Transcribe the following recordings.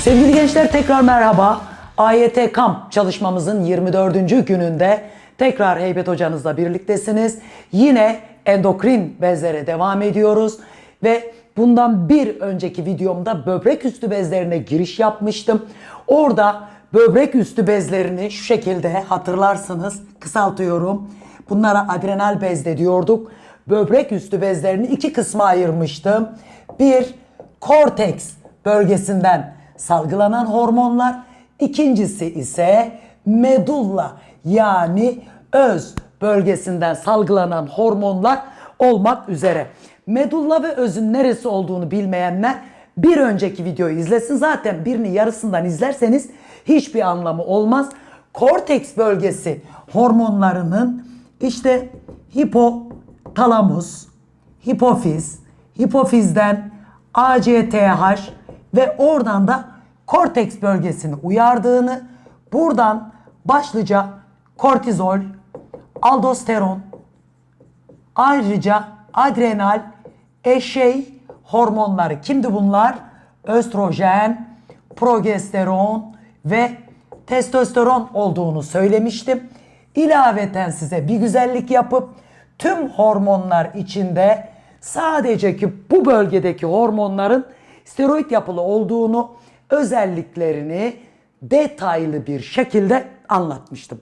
Sevgili gençler tekrar merhaba. AYT kamp çalışmamızın 24. gününde tekrar Heybet hocanızla birliktesiniz. Yine endokrin bezlere devam ediyoruz ve bundan bir önceki videomda böbrek üstü bezlerine giriş yapmıştım. Orada böbrek üstü bezlerini şu şekilde hatırlarsınız kısaltıyorum. Bunlara adrenal bez diyorduk. Böbrek üstü bezlerini iki kısma ayırmıştım. Bir, korteks bölgesinden salgılanan hormonlar. İkincisi ise medulla yani öz bölgesinden salgılanan hormonlar olmak üzere. Medulla ve özün neresi olduğunu bilmeyenler bir önceki videoyu izlesin. Zaten birini yarısından izlerseniz hiçbir anlamı olmaz. Korteks bölgesi hormonlarının işte hipotalamus, hipofiz, hipofizden ACTH ve oradan da korteks bölgesini uyardığını, buradan başlıca kortizol, aldosteron, ayrıca adrenal, eşey hormonları kimdi bunlar? Östrojen, progesteron ve testosteron olduğunu söylemiştim. İlaveten size bir güzellik yapıp tüm hormonlar içinde sadece ki bu bölgedeki hormonların steroid yapılı olduğunu, özelliklerini detaylı bir şekilde anlatmıştım.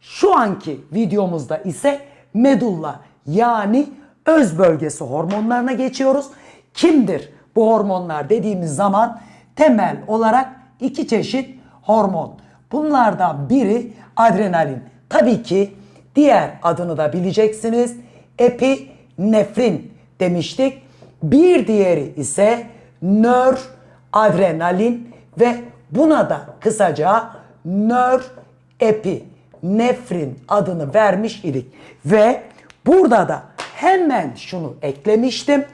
Şu anki videomuzda ise medulla yani öz bölgesi hormonlarına geçiyoruz. Kimdir bu hormonlar dediğimiz zaman temel olarak iki çeşit hormon. Bunlardan biri adrenalin. Tabii ki diğer adını da bileceksiniz. Epinefrin demiştik. Bir diğeri ise nöradrenalin ve buna da kısaca nörepinefrin adını vermiş idik. Ve burada da hemen şunu eklemiştim.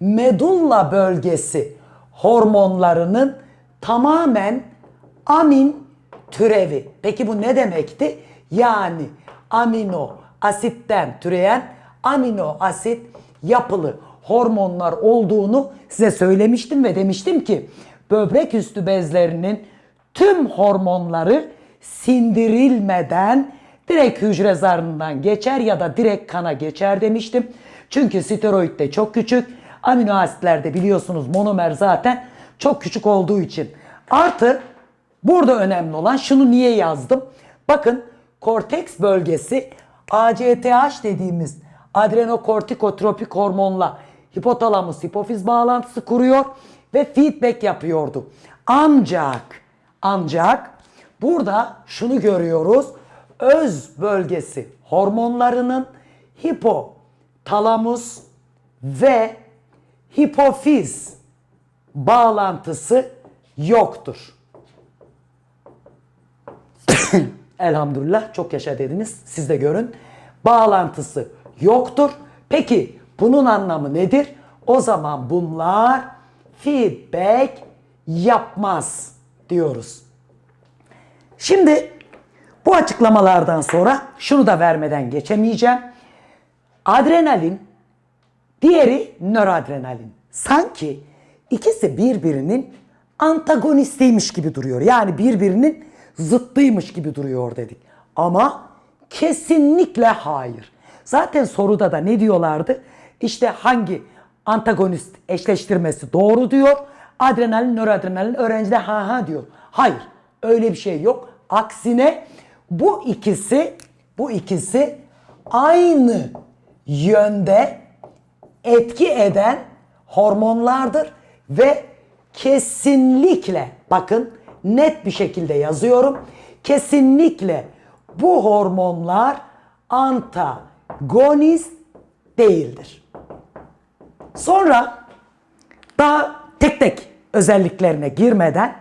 Medulla bölgesi hormonlarının tamamen amin türevi. Peki bu ne demekti? Yani amino asitten türeyen amino asit yapılı hormonlar olduğunu size söylemiştim ve demiştim ki böbrek üstü bezlerinin tüm hormonları sindirilmeden direkt hücre zarından geçer ya da direkt kana geçer demiştim. Çünkü steroid de çok küçük. Amino asitlerde biliyorsunuz monomer zaten çok küçük olduğu için. Artı burada önemli olan şunu niye yazdım? Bakın korteks bölgesi ACTH dediğimiz adrenokortikotropik hormonla hipotalamus hipofiz bağlantısı kuruyor ve feedback yapıyordu. Ancak ancak burada şunu görüyoruz. Öz bölgesi hormonlarının hipotalamus ve hipofiz bağlantısı yoktur. Elhamdülillah çok yaşa dediniz. Siz de görün. Bağlantısı yoktur. Peki bunun anlamı nedir? O zaman bunlar feedback yapmaz diyoruz. Şimdi bu açıklamalardan sonra şunu da vermeden geçemeyeceğim. Adrenalin, diğeri nöradrenalin. Sanki ikisi birbirinin antagonistiymiş gibi duruyor. Yani birbirinin zıttıymış gibi duruyor dedik. Ama kesinlikle hayır. Zaten soruda da ne diyorlardı? İşte hangi antagonist eşleştirmesi doğru diyor. Adrenalin, nöradrenalin öğrenci de ha ha diyor. Hayır öyle bir şey yok. Aksine bu ikisi bu ikisi aynı yönde etki eden hormonlardır ve kesinlikle bakın net bir şekilde yazıyorum. Kesinlikle bu hormonlar antagonist değildir. Sonra daha tek tek özelliklerine girmeden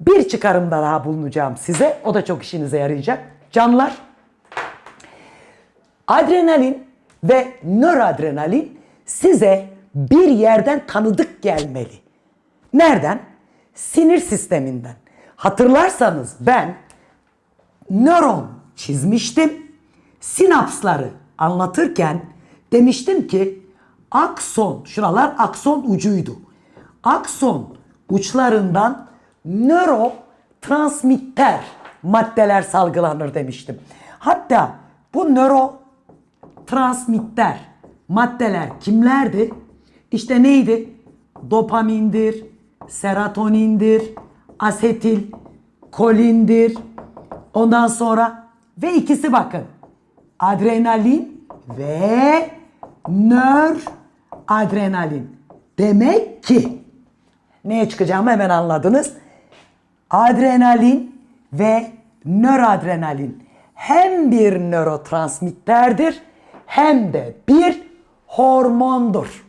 bir çıkarımda daha bulunacağım size. O da çok işinize yarayacak. Canlar, adrenalin ve nöradrenalin size bir yerden tanıdık gelmeli. Nereden? Sinir sisteminden. Hatırlarsanız ben nöron çizmiştim. Sinapsları anlatırken demiştim ki akson, şuralar akson ucuydu. Akson uçlarından nörotransmitter maddeler salgılanır demiştim. Hatta bu nörotransmitter maddeler kimlerdi? İşte neydi? Dopamindir, serotonindir, asetil, kolindir. Ondan sonra ve ikisi bakın. Adrenalin ve nöradrenalin. Demek ki neye çıkacağımı hemen anladınız. Adrenalin ve nöradrenalin hem bir nörotransmitterdir hem de bir hormondur.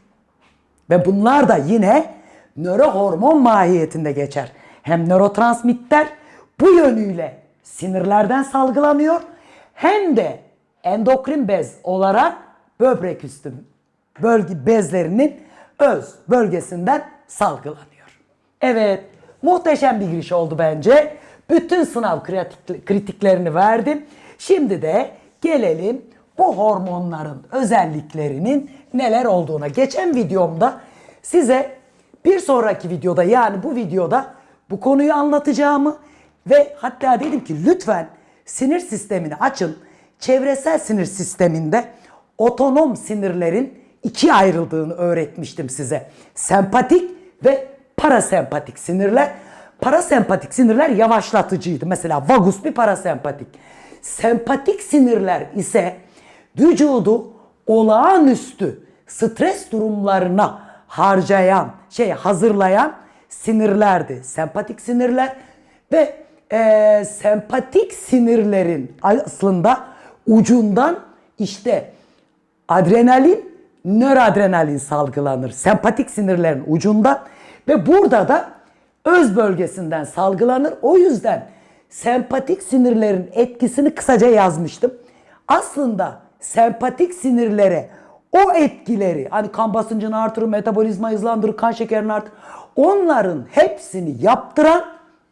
Ve bunlar da yine nörohormon mahiyetinde geçer. Hem nörotransmitter bu yönüyle sinirlerden salgılanıyor hem de endokrin bez olarak böbrek üstü bölge bezlerinin öz bölgesinden salgılanıyor. Evet, muhteşem bir giriş oldu bence. Bütün sınav kritik- kritiklerini verdim. Şimdi de gelelim bu hormonların özelliklerinin neler olduğuna. Geçen videomda size bir sonraki videoda yani bu videoda bu konuyu anlatacağımı ve hatta dedim ki lütfen sinir sistemini açın. Çevresel sinir sisteminde otonom sinirlerin ikiye ayrıldığını öğretmiştim size. Sempatik ve parasempatik sinirler. Parasempatik sinirler yavaşlatıcıydı. Mesela vagus bir parasempatik. Sempatik sinirler ise vücudu olağanüstü stres durumlarına harcayan, şey hazırlayan sinirlerdi. Sempatik sinirler ve eee, sempatik sinirlerin aslında ucundan işte adrenalin, nöradrenalin salgılanır. Sempatik sinirlerin ucundan ve burada da öz bölgesinden salgılanır. O yüzden sempatik sinirlerin etkisini kısaca yazmıştım. Aslında sempatik sinirlere o etkileri hani kan basıncını artırır, metabolizma hızlandırır, kan şekerini artırır. Onların hepsini yaptıran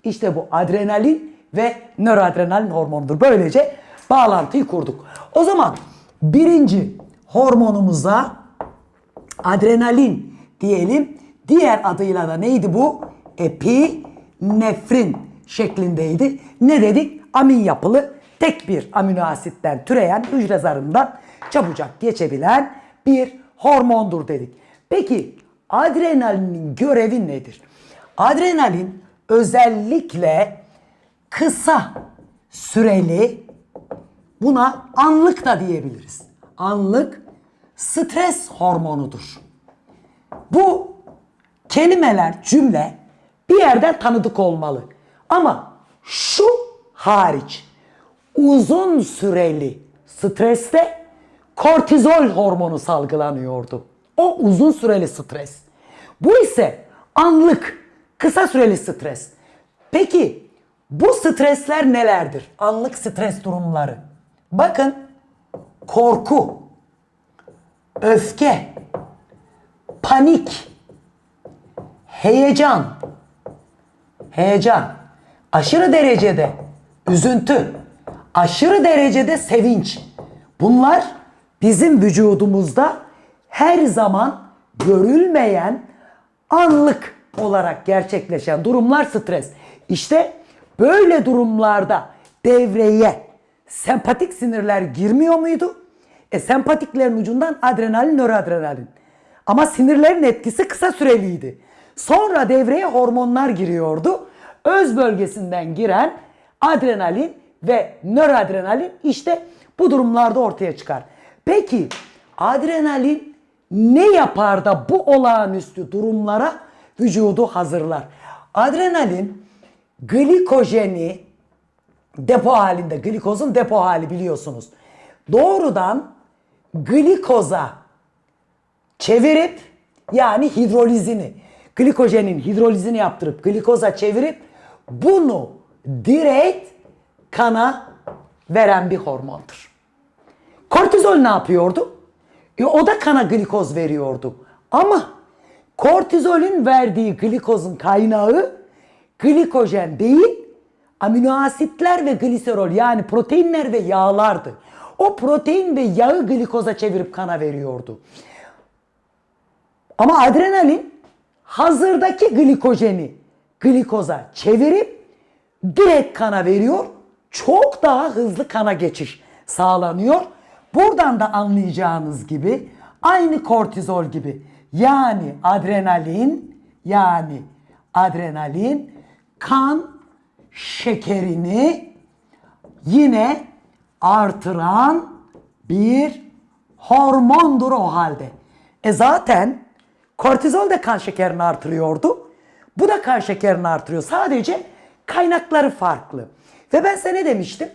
işte bu adrenalin ve nöradrenalin hormonudur. Böylece bağlantıyı kurduk. O zaman birinci hormonumuza adrenalin diyelim. Diğer adıyla da neydi bu? Epinefrin şeklindeydi. Ne dedik? Amin yapılı tek bir amino asitten türeyen hücre zarından çabucak geçebilen bir hormondur dedik. Peki adrenalinin görevi nedir? Adrenalin özellikle kısa süreli buna anlık da diyebiliriz. Anlık stres hormonudur. Bu kelimeler, cümle bir yerden tanıdık olmalı. Ama şu hariç uzun süreli streste kortizol hormonu salgılanıyordu. O uzun süreli stres. Bu ise anlık, kısa süreli stres. Peki bu stresler nelerdir? Anlık stres durumları. Bakın korku, öfke, panik, heyecan, heyecan, aşırı derecede üzüntü, aşırı derecede sevinç. Bunlar bizim vücudumuzda her zaman görülmeyen anlık olarak gerçekleşen durumlar stres. İşte böyle durumlarda devreye sempatik sinirler girmiyor muydu? E sempatiklerin ucundan adrenalin, nöradrenalin. Ama sinirlerin etkisi kısa süreliydi. Sonra devreye hormonlar giriyordu. Öz bölgesinden giren adrenalin ve nöradrenalin işte bu durumlarda ortaya çıkar. Peki adrenalin ne yapar da bu olağanüstü durumlara vücudu hazırlar? Adrenalin glikojeni depo halinde, glikozun depo hali biliyorsunuz. Doğrudan glikoza çevirip yani hidrolizini, glikojenin hidrolizini yaptırıp glikoza çevirip bunu direkt kana veren bir hormondur. Kortizol ne yapıyordu? E, o da kana glikoz veriyordu. Ama kortizolün verdiği glikozun kaynağı glikojen değil, amino asitler ve gliserol yani proteinler ve yağlardı. O protein ve yağı glikoza çevirip kana veriyordu. Ama adrenalin hazırdaki glikojeni glikoza çevirip direkt kana veriyor. Çok daha hızlı kana geçiş sağlanıyor. Buradan da anlayacağınız gibi aynı kortizol gibi yani adrenalin yani adrenalin kan şekerini yine artıran bir hormondur o halde. E zaten kortizol de kan şekerini artırıyordu. Bu da kan şekerini artırıyor. Sadece kaynakları farklı. Ve ben size ne demiştim?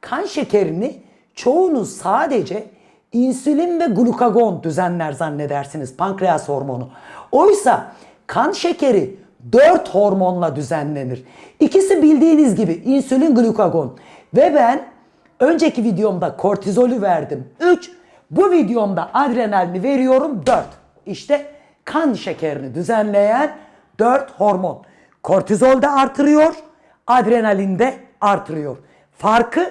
Kan şekerini çoğunuz sadece insülin ve glukagon düzenler zannedersiniz pankreas hormonu. Oysa kan şekeri 4 hormonla düzenlenir. İkisi bildiğiniz gibi insülin glukagon. Ve ben önceki videomda kortizolü verdim 3. Bu videomda adrenalini veriyorum 4. İşte kan şekerini düzenleyen 4 hormon. Kortizol de artırıyor, adrenalin de artırıyor. Farkı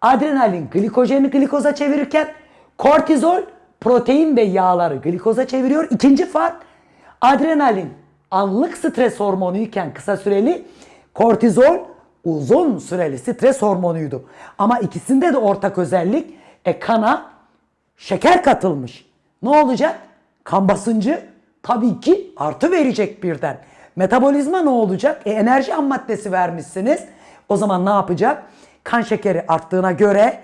adrenalin glikojeni glikoza çevirirken kortizol protein ve yağları glikoza çeviriyor. İkinci fark adrenalin anlık stres hormonu iken kısa süreli kortizol uzun süreli stres hormonuydu. Ama ikisinde de ortak özellik e, kana şeker katılmış. Ne olacak? Kan basıncı tabii ki artı verecek birden. Metabolizma ne olacak? E, enerji ham maddesi vermişsiniz. O zaman ne yapacak? Kan şekeri arttığına göre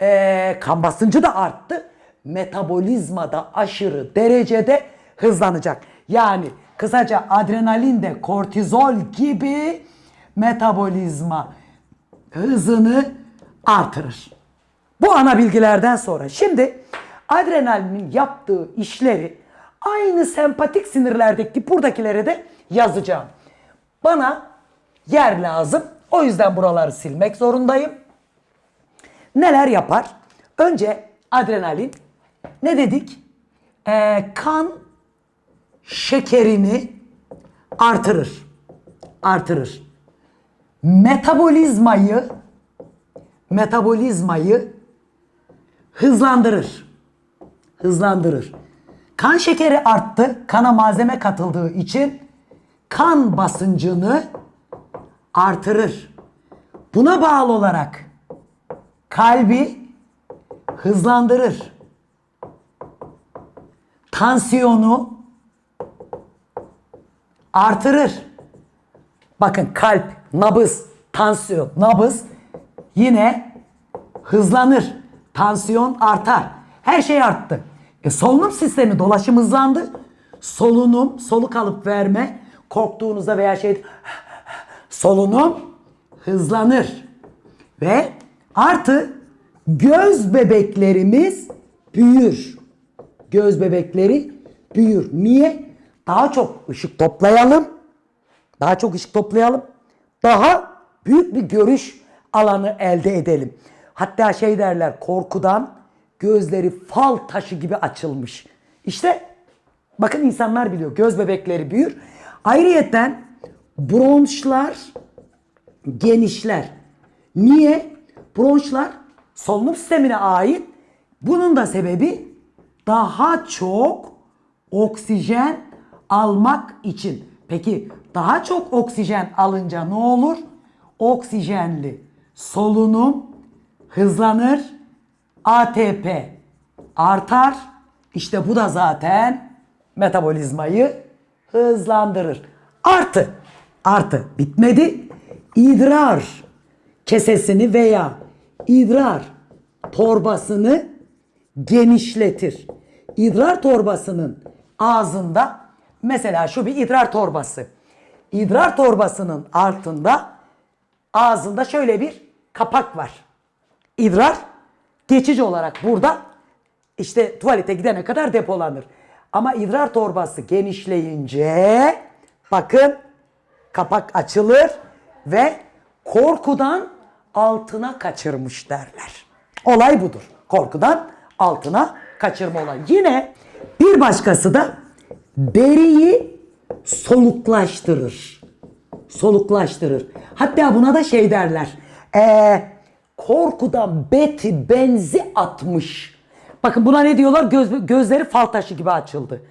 e, kan basıncı da arttı. Metabolizma da aşırı derecede hızlanacak. Yani kısaca adrenalin de kortizol gibi metabolizma hızını artırır. Bu ana bilgilerden sonra şimdi adrenalinin yaptığı işleri aynı sempatik sinirlerdeki buradakilere de yazacağım. Bana yer lazım. O yüzden buraları silmek zorundayım. Neler yapar? Önce adrenalin ne dedik? Ee, kan şekerini artırır. Artırır. Metabolizmayı metabolizmayı hızlandırır. Hızlandırır. Kan şekeri arttı. Kana malzeme katıldığı için kan basıncını artırır. Buna bağlı olarak kalbi hızlandırır. Tansiyonu artırır. Bakın kalp, nabız, tansiyon, nabız yine hızlanır. Tansiyon artar. Her şey arttı. E, solunum sistemi dolaşım hızlandı. Solunum, soluk alıp verme, korktuğunuzda veya şey solunum hızlanır. Ve artı göz bebeklerimiz büyür. Göz bebekleri büyür. Niye? Daha çok ışık toplayalım. Daha çok ışık toplayalım. Daha büyük bir görüş alanı elde edelim. Hatta şey derler korkudan gözleri fal taşı gibi açılmış. İşte bakın insanlar biliyor göz bebekleri büyür. Ayrıyeten bronşlar genişler. Niye? Bronşlar solunum sistemine ait. Bunun da sebebi daha çok oksijen almak için. Peki daha çok oksijen alınca ne olur? Oksijenli solunum hızlanır. ATP artar. İşte bu da zaten metabolizmayı hızlandırır. Artı, artı bitmedi. İdrar kesesini veya idrar torbasını genişletir. İdrar torbasının ağzında mesela şu bir idrar torbası. İdrar torbasının altında ağzında şöyle bir kapak var. İdrar geçici olarak burada işte tuvalete gidene kadar depolanır. Ama idrar torbası genişleyince bakın kapak açılır ve korkudan altına kaçırmış derler. Olay budur. Korkudan altına kaçırma olayı. Yine bir başkası da deriyi soluklaştırır. Soluklaştırır. Hatta buna da şey derler. Eee korkudan beti benzi atmış. Bakın buna ne diyorlar? Göz, gözleri fal taşı gibi açıldı.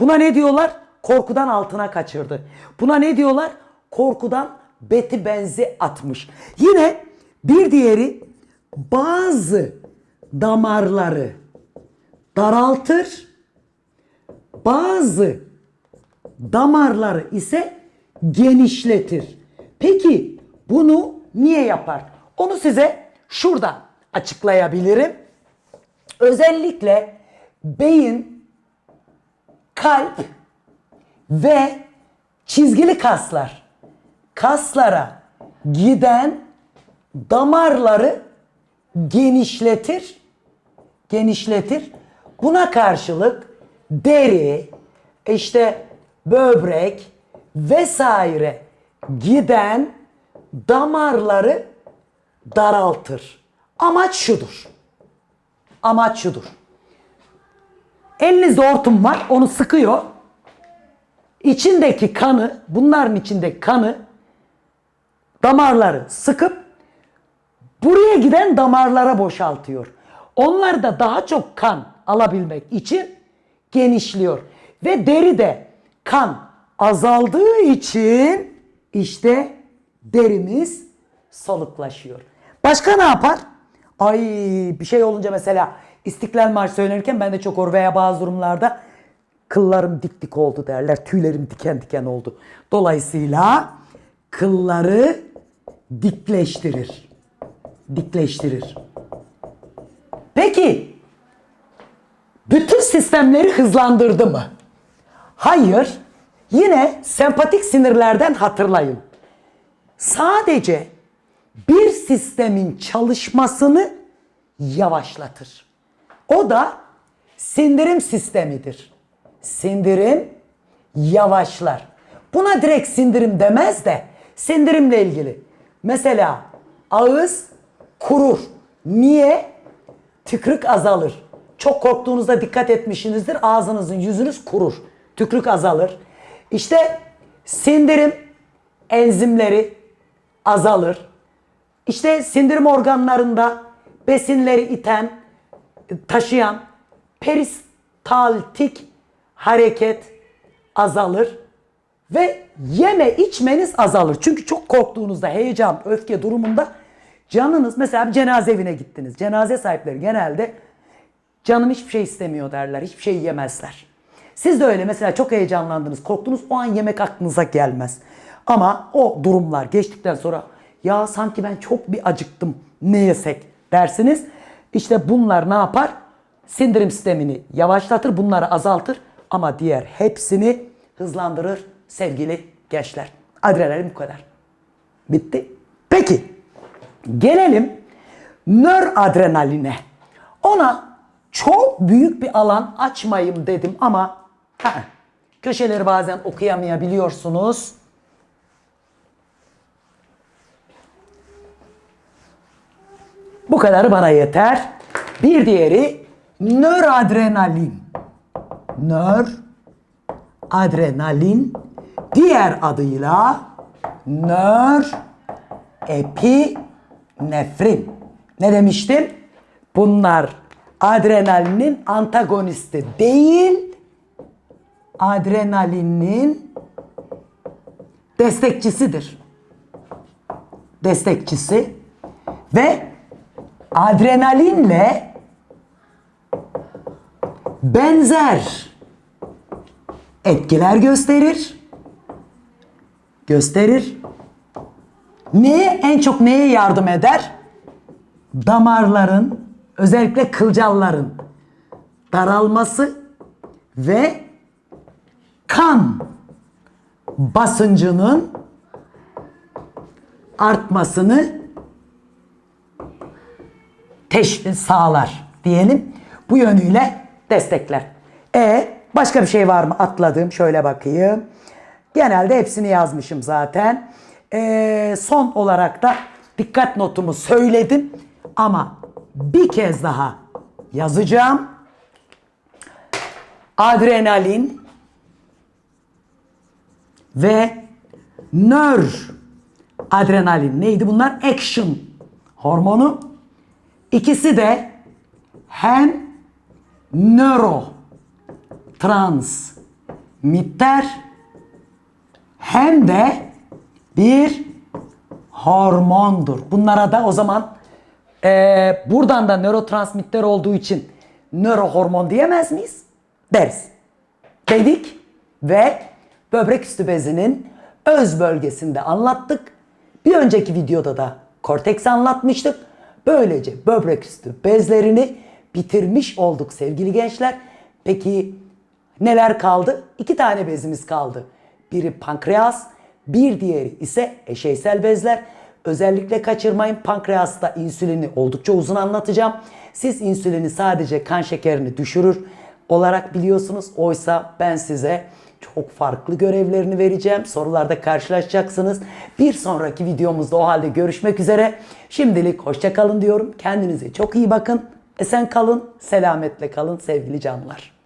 Buna ne diyorlar? korkudan altına kaçırdı. Buna ne diyorlar? Korkudan beti benzi atmış. Yine bir diğeri bazı damarları daraltır. Bazı damarları ise genişletir. Peki bunu niye yapar? Onu size şuradan açıklayabilirim. Özellikle beyin, kalp ve çizgili kaslar kaslara giden damarları genişletir. Genişletir. Buna karşılık deri, işte böbrek vesaire giden damarları daraltır. Amaç şudur. Amaç şudur. Elinizde hortum var, onu sıkıyor. İçindeki kanı, bunların içindeki kanı damarları sıkıp buraya giden damarlara boşaltıyor. Onlar da daha çok kan alabilmek için genişliyor. Ve deride kan azaldığı için işte derimiz soluklaşıyor. Başka ne yapar? Ay bir şey olunca mesela İstiklal Marşı söylenirken ben de çok or veya bazı durumlarda kıllarım dik dik oldu derler. Tüylerim diken diken oldu. Dolayısıyla kılları dikleştirir. Dikleştirir. Peki bütün sistemleri hızlandırdı mı? Hayır. Yine sempatik sinirlerden hatırlayın. Sadece bir sistemin çalışmasını yavaşlatır. O da sindirim sistemidir. Sindirim yavaşlar. Buna direkt sindirim demez de sindirimle ilgili. Mesela ağız kurur. Niye? Tükrük azalır. Çok korktuğunuzda dikkat etmişsinizdir. Ağzınızın yüzünüz kurur. Tükrük azalır. İşte sindirim enzimleri azalır. İşte sindirim organlarında besinleri iten, taşıyan peristaltik hareket azalır ve yeme içmeniz azalır. Çünkü çok korktuğunuzda heyecan, öfke durumunda canınız mesela bir cenaze evine gittiniz. Cenaze sahipleri genelde canım hiçbir şey istemiyor derler. Hiçbir şey yemezler. Siz de öyle mesela çok heyecanlandınız, korktunuz o an yemek aklınıza gelmez. Ama o durumlar geçtikten sonra ya sanki ben çok bir acıktım ne yesek dersiniz. İşte bunlar ne yapar? Sindirim sistemini yavaşlatır, bunları azaltır ama diğer hepsini hızlandırır sevgili gençler. Adrenalin bu kadar. Bitti. Peki gelelim nöradrenaline. Ona çok büyük bir alan açmayayım dedim ama ha, köşeleri bazen okuyamayabiliyorsunuz. Bu kadarı bana yeter. Bir diğeri nöradrenalin. Nöradrenalin diğer adıyla nör epinefrin. Ne demiştim? Bunlar adrenalinin antagonisti değil, adrenalinin destekçisidir. Destekçisi ve adrenalinle benzer etkiler gösterir. Gösterir. Neye en çok neye yardım eder? Damarların özellikle kılcalların daralması ve kan basıncının artmasını teşvik sağlar diyelim. Bu yönüyle destekler. E başka bir şey var mı atladığım? Şöyle bakayım. Genelde hepsini yazmışım zaten. E, son olarak da dikkat notumu söyledim ama bir kez daha yazacağım. Adrenalin ve nör adrenalin neydi bunlar? Action hormonu. İkisi de hem nöro trans hem de bir hormondur. Bunlara da o zaman eee, buradan da nörotransmitter olduğu için nörohormon diyemez miyiz? Deriz. Dedik ve böbrek üstü bezinin öz bölgesinde anlattık. Bir önceki videoda da korteks anlatmıştık. Böylece böbrek üstü bezlerini bitirmiş olduk sevgili gençler. Peki neler kaldı? İki tane bezimiz kaldı. Biri pankreas, bir diğeri ise eşeysel bezler. Özellikle kaçırmayın pankreasta insülini oldukça uzun anlatacağım. Siz insülini sadece kan şekerini düşürür olarak biliyorsunuz. Oysa ben size çok farklı görevlerini vereceğim. Sorularda karşılaşacaksınız. Bir sonraki videomuzda o halde görüşmek üzere. Şimdilik hoşça kalın diyorum. Kendinize çok iyi bakın. Esen kalın, selametle kalın sevgili canlar.